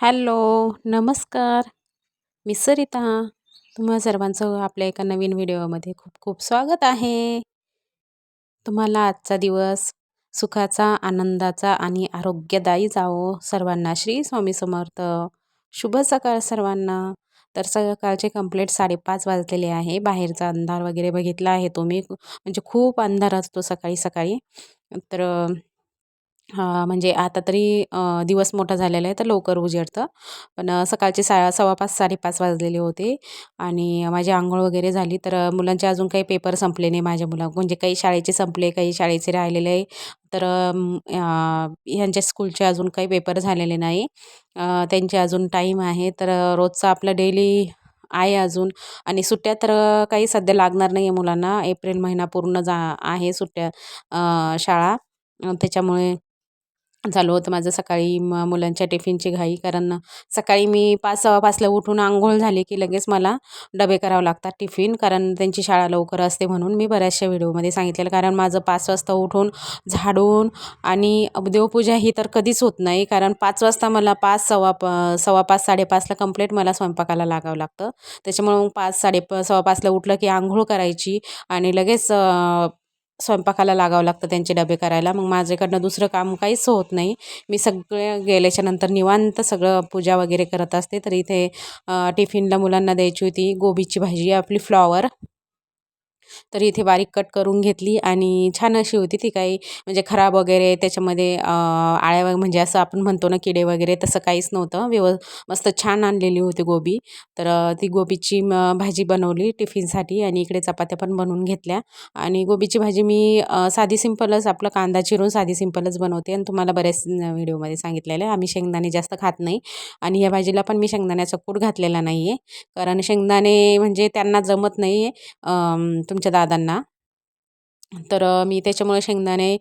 Hello नमस्कार. मी सरिता. तुम्हा सर्वांचं आपल्या एका नवीन व्हिडिओमध्ये खूप खूप स्वागत आहे. तुम्हाला आजचा दिवस सुखाचा आनंदाचा आणि आरोग्यदायी जावो. सर्वांना श्री स्वामी समर्थ. शुभ सकाळ सर्वांना. तर सकाळचे कंप्लीट साडेपाच वाजलेले आहे. बाहेरचा अंधार वगैरे बघितला आहे तुम्ही. म्हणजे खूप अंधार असतो सकाळी सकाळी. तर म्हणजे आता तरी दिवस मोठा झालेला आहे तर लवकर उजेडतं. पण सकाळचे सा सव्वा पाच साडेपाच वाजलेले होते आणि माझी आंघोळ वगैरे झाली. तर मुलांचे अजून काही पेपर संपले नाही माझ्या मुला म्हणजे काही शाळेचे संपले काही शाळेचे राहिलेले आहे. तर ह्यांच्या स्कूलचे अजून काही पेपर झालेले नाही. त्यांचे अजून टाईम आहे. तर रोजचं आपलं डेली आहे अजून. आणि सुट्ट्या तर काही सध्या लागणार नाही आहे मुलांना. एप्रिल महिना पूर्ण जा आहे सुट्ट्या शाळा. त्याच्यामुळे झालं होतं माझं सकाळी म मुलांच्या टिफिनची घाई. कारण सकाळी मी पाच सव्वा पाचला उठून आंघोळ झाली की लगेच मला डबे करावं लागतात टिफिन. कारण त्यांची शाळा लवकर असते म्हणून मी बऱ्याचशा व्हिडिओमध्ये सांगितलेलं. कारण माझं पाच वाजता उठून झाडून आणि देवपूजा ही तर कधीच होत नाही. कारण पाच वाजता मला पाच सव्वा प सव्वा पाच साडेपाचला कंप्लीट मला स्वयंपाकाला लागावं लागतं. त्याच्यामुळे मग पाच साडे सव्वा पाचला उठलं की आंघोळ करायची आणि लगेच स्वयंपाकाला लागावं लागतं त्यांचे डबे करायला. मग माझ्याकडनं दुसरं काम काहीच होत नाही. मी सगळे गेल्याच्यानंतर निवांत सगळं पूजा वगैरे करत असते. तर इथे टिफिनला मुलांना द्यायची होती. गोबीची भाजी आपली फ्लॉवर. तर इथे बारीक कट करून घेतली आणि छान अशी होती ती काही म्हणजे खराब वगैरे त्याच्यामध्ये आळ्या म्हणजे असं आपण म्हणतो ना किडे वगैरे तसं काहीच नव्हतं. व्यव मस्त छान आणलेली होती गोबी. तर ती गोबीची भाजी बनवली टिफिनसाठी आणि इकडे चपात्या पण बनवून घेतल्या. आणि गोबीची भाजी मी साधी सिंपलच आपलं कांदा चिरून साधी सिंपलच बनवते आणि तुम्हाला बऱ्याच व्हिडिओमध्ये सांगितलेलं आहे. आम्ही शेंगदाणे जास्त खात नाही आणि या भाजीला पण मी शेंगदाण्याचा कूट घातलेला नाही आहे कारण शेंगदाणे म्हणजे त्यांना जमत नाही आहे तुमच्या दादांना. तर मी त्याच्यामुळे शेंगदाणे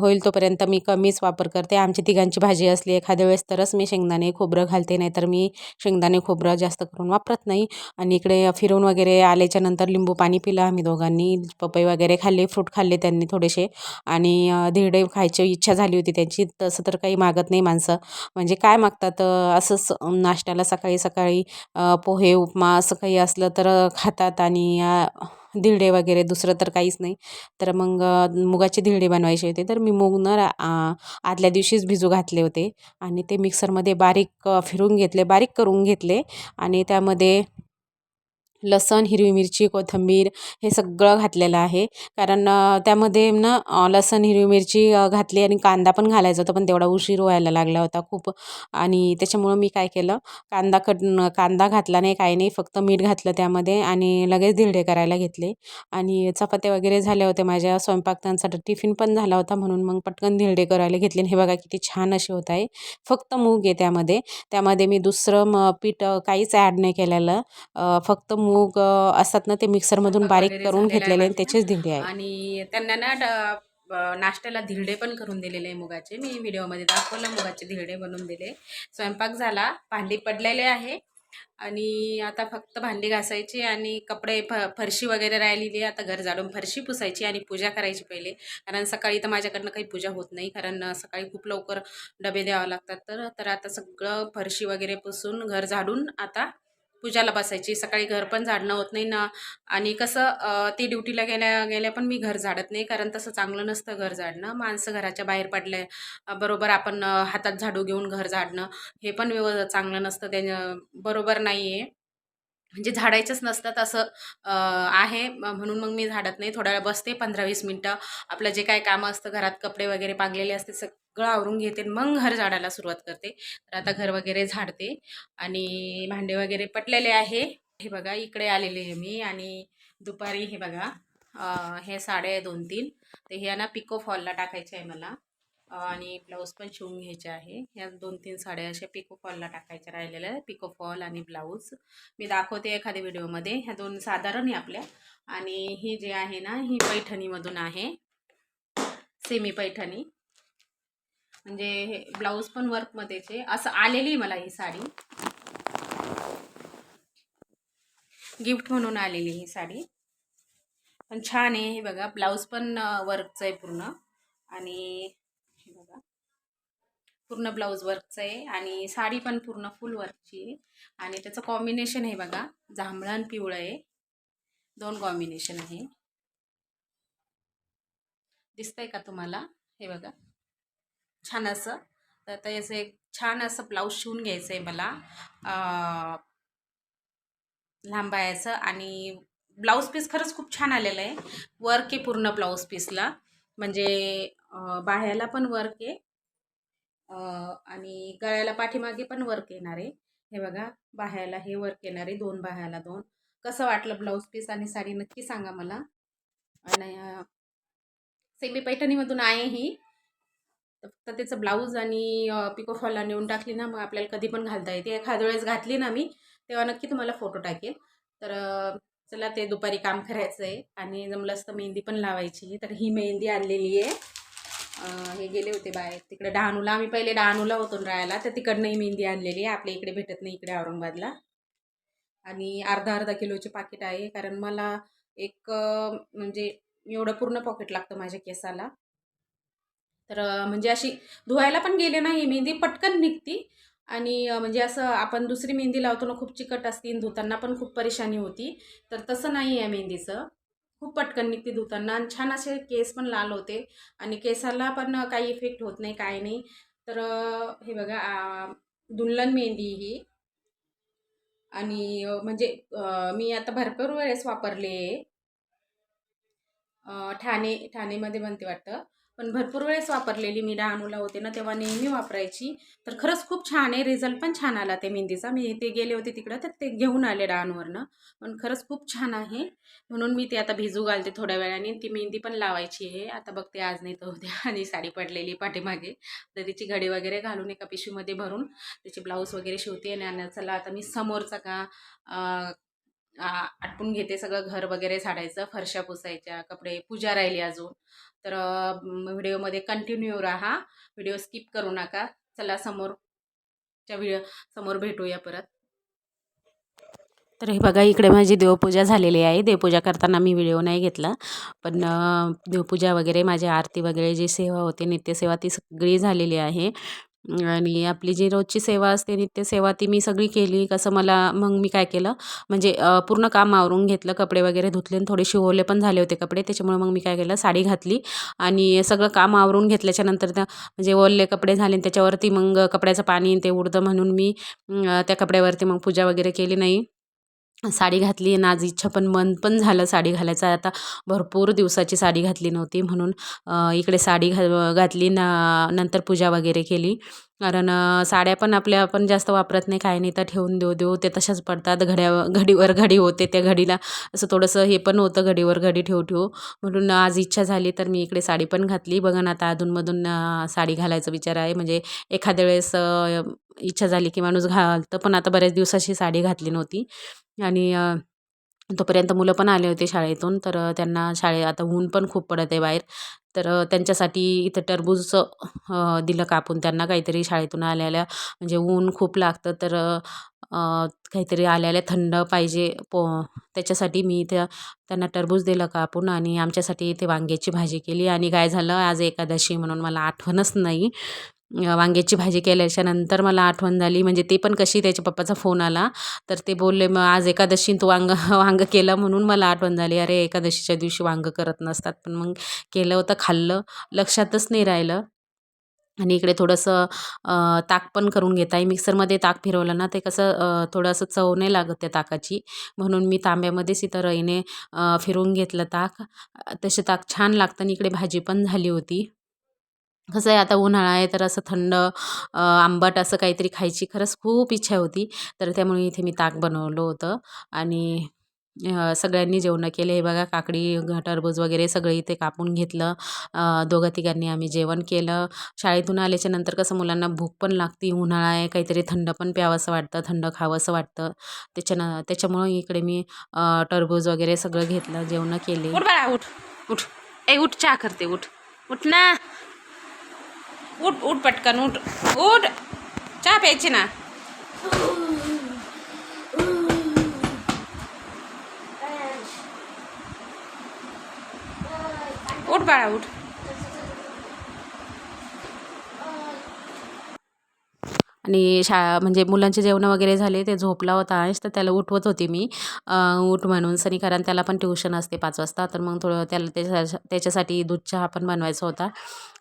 होईल तोपर्यंत मी कमीच वापर करते. आमची तिघांची भाजी असली एखाद्या वेळेस तरच मी शेंगदाणे खोबरं घालते नाहीतर मी शेंगदाणे खोबरं जास्त करून वापरत नाही. आणि इकडे फिरून वगैरे आल्याच्यानंतर लिंबू पाणी पिलं आम्ही दोघांनी. पपई वगैरे खाल्ले फ्रूट खाल्ले त्यांनी थोडेसे. आणि धिरडे खायची इच्छा झाली होती त्यांची. तसं तर काही मागत नाही माणसं. म्हणजे काय मागतात असंच नाश्त्याला सकाळी सकाळी पोहे उपमा असं काही असलं तर खातात आणि धिरडे वगैरे दुसरं तर काहीच नाही. तर मग मुगाचे धिरडे बनवायचे होते. तर मी मूग न आदल्या दिवशीच भिजू घातले होते. आणि ते मिक्सरमध्ये बारीक फिरून घेतले बारीक करून घेतले. आणि त्यामध्ये लसण हिरवी मिरची कोथिंबीर हे सगळं घातलेलं आहे. कारण त्यामध्ये ना लसण हिरवी मिरची घातली आणि कांदा पण घालायचा होता पण तेवढा उशीर व्हायला लागला होता खूप. आणि त्याच्यामुळं मी काय केलं कांदा कट कांदा घातला नाही काही नाही फक्त मीठ घातलं त्यामध्ये आणि लगेच धिरडे करायला घेतले. आणि चपात्या वगैरे झाल्या होत्या माझ्या स्वयंपाक त्यांसाठी टिफिन पण झाला होता म्हणून मग पटकन धिरडे करायला घेतले हे बघा किती छान असे होत आहे. फक्त मूग आहे त्यामध्ये. त्यामध्ये मी दुसरं म पीठ काहीच ॲड नाही केलेलं. फक्त मूग असतात ना ते मिक्सरमधून बारीक करून घेतलेले आणि त्याचेच धिरडे आहे आणि त्यांना ना नाश्त्याला धिरडे पण करून दिलेले मुगाचे. मी व्हिडिओमध्ये दाखवलं मुगाचे धिरडे बनवून दिले. स्वयंपाक झाला भांडी पडलेले आहे. आणि आता फक्त भांडी घासायची आणि कपडे फ फरशी वगैरे राहिलेली आता घर झाडून फरशी पुसायची आणि पूजा करायची पहिले. कारण सकाळी तर माझ्याकडनं काही पूजा होत नाही. कारण सकाळी खूप लवकर डबे द्यावं लागतात तर. तर आता सगळं फरशी वगैरे पुसून घर झाडून आता पूजाला बसायची. सकाळी घर पण झाडणं होत नाही ना. आणि कसं ती ड्युटीला गेल्या गेल्या पण मी घर झाडत नाही. कारण तसं चांगलं नसतं घर झाडणं. माणसं घराच्या बाहेर पडले बरोबर आपण हातात झाडू घेऊन घर झाडणं हे पण व्यव चांगलं नसतं. त्या बरोबर नाही आहे म्हणजे झाडायचंच नसतं तसं आहे. म्हणून मग मी झाडत नाही. थोड्या वेळ बसते पंधरा वीस मिनटं. आपलं जे काय कामं असतं घरात कपडे वगैरे पांगलेले असते सगळं आवरून घेते मग घर झाडायला सुरुवात करते. तर आता घर वगैरे झाडते आणि भांडे वगैरे पटलेले आहे. हे बघा इकडे आलेले आहे मी आणि दुपारी हे बघा हे साडे आहे दोन तीन तर हे ना पिको फॉलला टाकायचे आहे मला. आणि ब्लाऊज पण शिवून घ्यायचे आहे. ह्या दोन तीन साड्या अशा पिको फॉलला टाकायच्या राहिलेल्या आहे पिको फॉल आणि ब्लाऊज. मी दाखवते एखाद्या व्हिडिओमध्ये. ह्या दोन साधारण आहे आपल्या. आणि ही जे आहे ना ही पैठणीमधून आहे. सेमी पैठणी. म्हणजे हे ब्लाऊज पण वर्कमध्येचे असं आलेली मला ही साडी. गिफ्ट म्हणून आलेली ही साडी. पण छान आहे हे बघा. ब्लाऊज पण वर्कचं आहे पूर्ण. आणि हे बघा. पूर्ण ब्लाऊज वर्कचं आहे. आणि साडी पण पूर्ण फुल वर्कची आहे. आणि त्याचं कॉम्बिनेशन आहे बघा. जांभळा आणि पिवळं आहे. दोन कॉम्बिनेशन आहे. दिसतंय का तुम्हाला? हे बघा. छान असं. तर आता याचं एक छान असं ब्लाऊज शिवून घ्यायचं आहे मला. अं, लांब आणि ब्लाऊज पीस खरंच खूप छान आलेलं आहे. वर्क आहे पूर्ण ब्लाऊज पीसला. म्हणजे बाह्याला पण वर्क आहे. आणि गळ्याला पाठीमागे पण वर्क येणार आहे. हे बघा बाह्याला हे वर्क येणार आहे. दोन बाह्याला दोन. कसं वाटलं ब्लाऊज पीस आणि साडी नक्की सांगा मला. आणि सेमी पैठणीमधून आहे ही. तर फक्त त्याचं ब्लाऊज आणि पिको फॉलला नेऊन टाकली ना मग आपल्याला कधी पण घालता येते. एखाद्या वेळेस घातली ना मी तेव्हा नक्की तुम्हाला फोटो टाकेल. तर चला ते दुपारी काम करायचं आहे आणि जमलंच तर मेहंदी पण लावायची. तर ही मेहंदी आणलेली आहे. हे गेले होते बाहेर. तिकडे डहाणूला आम्ही पहिले डहाणूला होतो राहायला तर तिकडनंही मेहंदी आणलेली आहे. आपल्या इकडे भेटत नाही इकडे औरंगाबादला. आणि अर्धा अर्धा किलोचे पाकिट आहे. कारण मला एक म्हणजे एवढं पूर्ण पॉकेट लागतं माझ्या केसाला. तर म्हणजे अशी धुवायला पण गेले नाही मेहंदी पटकन निघती. आणि म्हणजे असं आपण दुसरी मेहंदी लावतो ना खूप चिकट असते आणि धुताना पण खूप परेशानी होती. तर तसं नाही आहे मेहंदीचं. खूप पटकन निघते धुताना आणि छान असे केस पण लाल होते आणि केसाला पण काही इफेक्ट होत नाही काय नाही. तर हे बघा दुल्हन मेहंदी ही. आणि म्हणजे मी आता भरपूर वेळेस वापरले आहे ठाणे ठाणेमध्ये बनते वाटतं. पण भरपूर वेळेस वापरलेली मी डहाणूला होते ना तेव्हा नेहमी वापरायची. तर खरंच खूप छान आहे. रिझल्ट पण छान आला ते मेहंदीचा. मी ते गेले होते तिकडं तर ते घेऊन आले डहाणूवरनं पण खरंच खूप छान आहे. म्हणून मी ते आता भिजू घालते थोड्या वेळाने. ती मेहंदी पण लावायची आहे. आता बघते आज नाही तर उद्या. आणि साडी पडलेली पाठीमागे. तर तिची घडी वगैरे घालून एका पिशवीमध्ये भरून त्याची ब्लाऊज वगैरे शिवते. आणि चला आता मी समोरचा का आटपून घेते सगळं घर वगैरे झाडायचं फरशा पुसायच्या कपडे पूजा राहिली अजून. तर व्हिडिओमध्ये कंटिन्यू राहा. व्हिडिओ स्किप करू नका. चला समोरच्या व्हिडिओ समोर भेटूया परत. तर हे बघा इकडे माझी देवपूजा झालेली आहे. देवपूजा करताना मी व्हिडिओ नाही घेतला. पण देवपूजा वगैरे माझी आरती वगैरे जी सेवा होते नित्यसेवा ती सगळी झालेली आहे. आणि आपली जी रोजची सेवा असते नित्यसेवा ती मी सगळी केली. कसं मला मग मी काय केलं? म्हणजे पूर्ण काम आवरून घेतलं. कपडे वगैरे धुतले आणि थोडे ओले पण झाले होते कपडे. त्याच्यामुळे मग मी काय केलं? साडी घातली आणि सगळं काम आवरून घेतल्याच्या नंतर त्या म्हणजे ओले कपडे झाले आणि त्याच्यावरती मग कपड्याचं पाणी ते उडतं म्हणून मी त्या कपड्यावरती मग पूजा वगैरे केली नाही. साडी घातली आणि आज इच्छा पण मन पण झालं साडी घालायचं. आता भरपूर दिवसाची साडी घातली नव्हती म्हणून इकडे साडी घा घातली ना नंतर पूजा वगैरे केली. कारण साड्या पण आपल्या आपण जास्त वापरत नाही काही नाही तर ठेवून देऊ देऊ ते तशाच पडतात. घड्या घडीवर घडी होते त्या घडीला. असं थोडंसं हे पण होतं घडीवर घडी ठेवू ठेवू. म्हणून आज इच्छा झाली तर मी इकडे साडी पण घातली. बघा ना आता अधूनमधून साडी घालायचा विचार आहे. म्हणजे एखाद्या वेळेस इच्छा झाली की माणूस घालतं पण आता बऱ्याच दिवसाची साडी घातली नव्हती. आणि तोपर्यंत मुलं पण आले होते शाळेतून तर त्यांना शाळे आता ऊन पण खूप पडत आहे बाहेर. तर त्यांच्यासाठी इथं टरबूजचं दिलं कापून त्यांना काहीतरी शाळेतून आल्या आल्या म्हणजे ऊन खूप लागतं तर काहीतरी आल्या आल्या थंड पाहिजे पो त्याच्यासाठी मी त्या त्यांना टरबूज दिलं कापून आणि आमच्यासाठी इथे वांग्याची भाजी केली आणि काय झालं आज एकादशी म्हणून मला आठवणच नाही. वांग्याची भाजी केल्याच्यानंतर मला आठवण झाली. म्हणजे ते पण कशी त्याच्या पप्पाचा फोन आला. तर ते बोलले मग आज एकादशी तू वांग वांगं केलं म्हणून मला आठवण झाली. अरे एकादशीच्या दिवशी वांगं करत नसतात. पण मग केलं होतं खाल्लं. लक्षातच नाही राहिलं. आणि इकडे थोडंसं ताक पण करून घेत आहे. मिक्सरमध्ये ताक फिरवलं ना ते कसं थोडंसं चव नाही लागत त्या ताकाची. म्हणून मी तांब्यामध्येच इथं रईने अ, फिरवून घेतलं ताक. तसे ताक छान लागतं आणि इकडे भाजी पण झाली होती. कसं आहे आता उन्हाळा आहे तर असं थंड आंबट असं काहीतरी खायची खरंच खूप इच्छा होती. तर त्यामुळे इथे मी ताक बनवलं होतं. आणि सगळ्यांनी जेवणं केले. हे बघा काकडी टरबूज वगैरे सगळं इथे कापून घेतलं. दोघं तिघांनी आम्ही जेवण केलं. शाळेतून आल्याच्यानंतर कसं मुलांना भूक पण लागते. उन्हाळा आहे काहीतरी थंड पण प्यावंसं वाटतं थंड खावंसं वाटतं. त्याच्यानं त्याच्यामुळं इकडे मी टरबूज वगैरे सगळं घेतलं जेवणं केले. उठ बाळा उठ उठ. ए उठ चहा करते उठ. उठ ना. उठ उठ पटकन उठ. उठ. चहा प्यायची ना. उठ बाळा उठ. आणि शाळा म्हणजे मुलांचे जेवणं वगैरे झाले ते झोपला होता तर त्याला उठवत होती मी. उठ म्हणून सनी कारण त्याला पण ट्युशन असते पाच वाजता तर मग थोडं त्याला त्याच्या त्याच्यासाठी दूध चहा पण बनवायचा होता.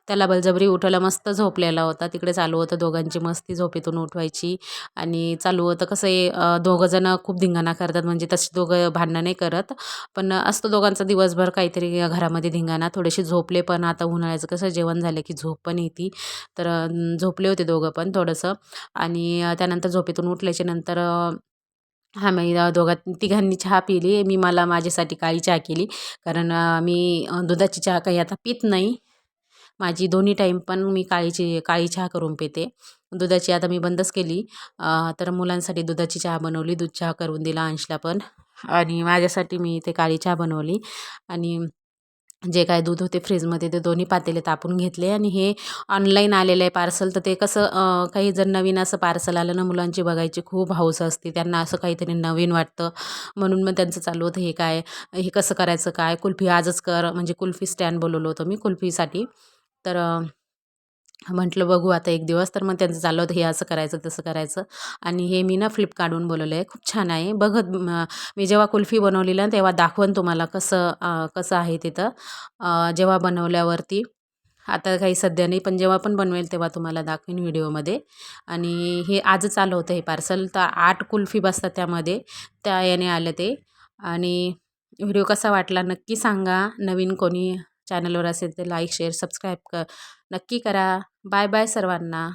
त्याला बलजबरी उठवला. मस्त झोपलेला होता. तिकडे चालू होतं दोघांची मस्ती झोपेतून उठवायची. आणि चालू होतं कसं आहे दोघंजणं खूप धिंगाणा करतात. म्हणजे तसे दोघं भांडणं नाही करत. पण असतं दोघांचा दिवसभर काहीतरी घरामध्ये धिंगाणा. थोडेसे झोपले पण आता उन्हाळ्याचं कसं जेवण झालं की झोप पण येते. तर झोपले होते दोघं पण थोडंसं. आणि त्यानंतर झोपेतून उठल्याच्या नंतर हा मी दोघां तिघांनी चहा पिली. मी मला माझ्यासाठी काळी चहा केली. कारण मी दुधाची चहा काही आता पित नाही. माझी दोन्ही टाईम पण मी काळीची काळी चहा करून पिते. दुधाची आता मी बंदच केली. तर मुलांसाठी दुधाची चहा बनवली. दूध चहा करून दिला अंशला पण. आणि माझ्यासाठी मी ते काळी चहा बनवली. आणि जे काय दूध होते फ्रीजमध्ये ते दोन्ही पातेले तापून घेतले. आणि हे ऑनलाईन आलेलं आहे पार्सल तर ते कसं काही जर नवीन असं पार्सल आलं ना मुलांची बघायची खूप हौस असते. त्यांना असं काहीतरी नवीन वाटतं. म्हणून मग त्यांचं चालू होतं. हे काय हे कसं करायचं काय? कुल्फी आजच कर. म्हणजे कुल्फी स्टँड बोलवलं होतं मी कुल्फीसाठी. तर म्हटलं बघू आता एक दिवस. तर मग त्यांचं चाललं होतं हे असं करायचं तसं करायचं. आणि हे मी ना फ्लिपकार्टहून बोलवलं आहे. खूप छान आहे. बघत मी जेव्हा कुल्फी बनवलेली ना तेव्हा दाखवन तुम्हाला कसं कसं आहे तिथं जेव्हा बनवल्यावरती आता काही सध्या नाही पण जेव्हा पण बनवेल तेव्हा तुम्हाला दाखवेन व्हिडिओमध्ये. आणि हे आजच आलं होतं हे पार्सल. तर आठ कुल्फी बसतात त्यामध्ये. त्या याने आलं ते. आणि व्हिडिओ कसा वाटला नक्की सांगा. नवीन कोणी चॅनलवर असेल तर लाईक शेअर सबस्क्राईब क नक्की करा. बाय बाय सर्वांना.